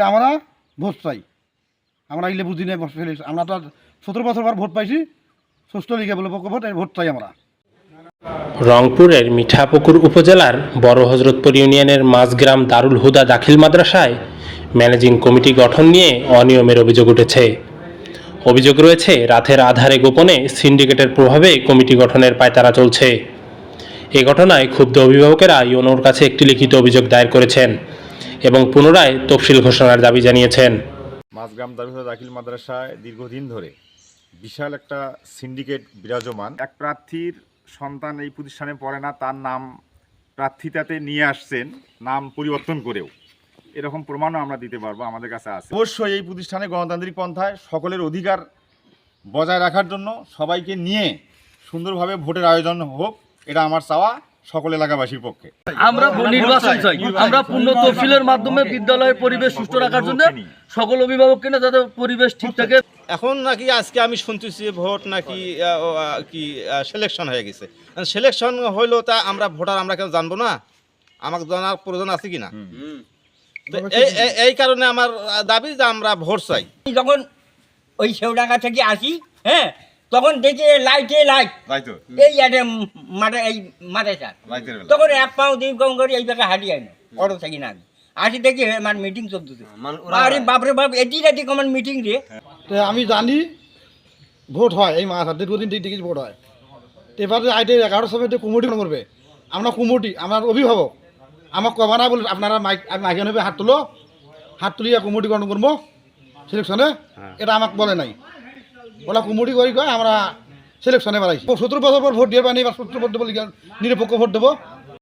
তে আমরা ভোট চাই। আমরা এগুলো বুঝি নাই আমরা তো সতেরো বছর পর ভোট পাইছি। ষষ্ঠ লিগে বলে পক্ষ ভোট ভোট চাই আমরা। রংপুরের মিঠাপুকুর উপজেলার বড় হজরতপুর ইউনিয়নের মাঝগ্রাম দারুল হুদা দাখিল মাদ্রাসায় ম্যানেজিং কমিটি গঠন নিয়ে অনিয়মের অভিযোগ উঠেছে। অভিযোগ রয়েছে, রাতের আধারে গোপনে সিন্ডিকেটের প্রভাবে কমিটি গঠনের পায়তারা চলছে। এ ঘটনায় ক্ষুব্ধ অভিভাবকেরা ইউনোর কাছে একটি লিখিত অভিযোগ দায়ের করেছেন। এবং পুনরায় তফসিল ঘোষণার দাবি জানিয়েছেন। মাঝগ্রাম দারুহা দাখিল মাদ্রাসায় দীর্ঘদিন ধরে বিশাল একটা সিন্ডিকেট বিরাজমান। এক প্রার্থীর সন্তান এই প্রতিষ্ঠানে পড়ে না তার নাম প্রার্থিতাতে নিয়ে আসছেন নাম পরিবর্তন করেও। এরকম প্রমাণও আমরা দিতে পারব আমাদের কাছে আছে। অবশ্যই এই প্রতিষ্ঠানে গণতান্ত্রিক পন্থায় সকলের অধিকার বজায় রাখার জন্য সবাইকে নিয়ে সুন্দরভাবে ভোটের আয়োজন হোক এটা আমার চাওয়া। সকল এলাকাবাসীর পক্ষে। আমরা নির্বাচন চাই। আমরা পূর্ণ তফসিলের মাধ্যমে বিদ্যালয়ের পরিবেশ সুষ্ঠু রাখার জন্য সকল অভিভাবককে না যাতে পরিবেশ ঠিক থাকে। এখন নাকি আজকে আমি শুনতেছি ভোট নাকি কি সিলেকশন হয়ে গেছে। সিলেকশন হইল তা আমরা ভোটার আমরা কেউ জানব না? আমাকে জানার প্রয়োজন আছে কি না এই- কারণে আমার দাবি যে আমরা ভোট চাই। যখন ওই সেওডাঙ্গা থেকে আসি হ্যাঁ তখন দেখি লাইটে লাইট এই একটা মাঠে এই মাঠে স্যার তখন এক পাও দুই পাও করে এই জায়গায় হাঁটি আইনো অটো থাকি না আমি। আসি দেখি আমার মিটিং চলতেছে। আরে বাপরে বাপ এটি রাতি কমান মিটিং রে। তো আমি জানি ভোট হয় এই মাস দীর্ঘদিন টিকিট ভোট হয়। এবার আইটে এগারোটার সময় কুমুটি করবে। আমরা কুমুটি আমার অভিভাবক। আমাকে কবা না বলে আপনারা মাইক আমি মাইকে নেবে হাত তুলো। হাত তুলিয়া কুমুটি করব। সিলেকশনে এটা আমাকে বলে নাই। ওরা কুমুটি করি কয়, আমরা সিলেকশনে বাড়াইছি সত্তর বছর পর ভোট দিয়ে পানি এবার সত্তর ভোট দেবো নিরপেক্ষ ভোট দেবো।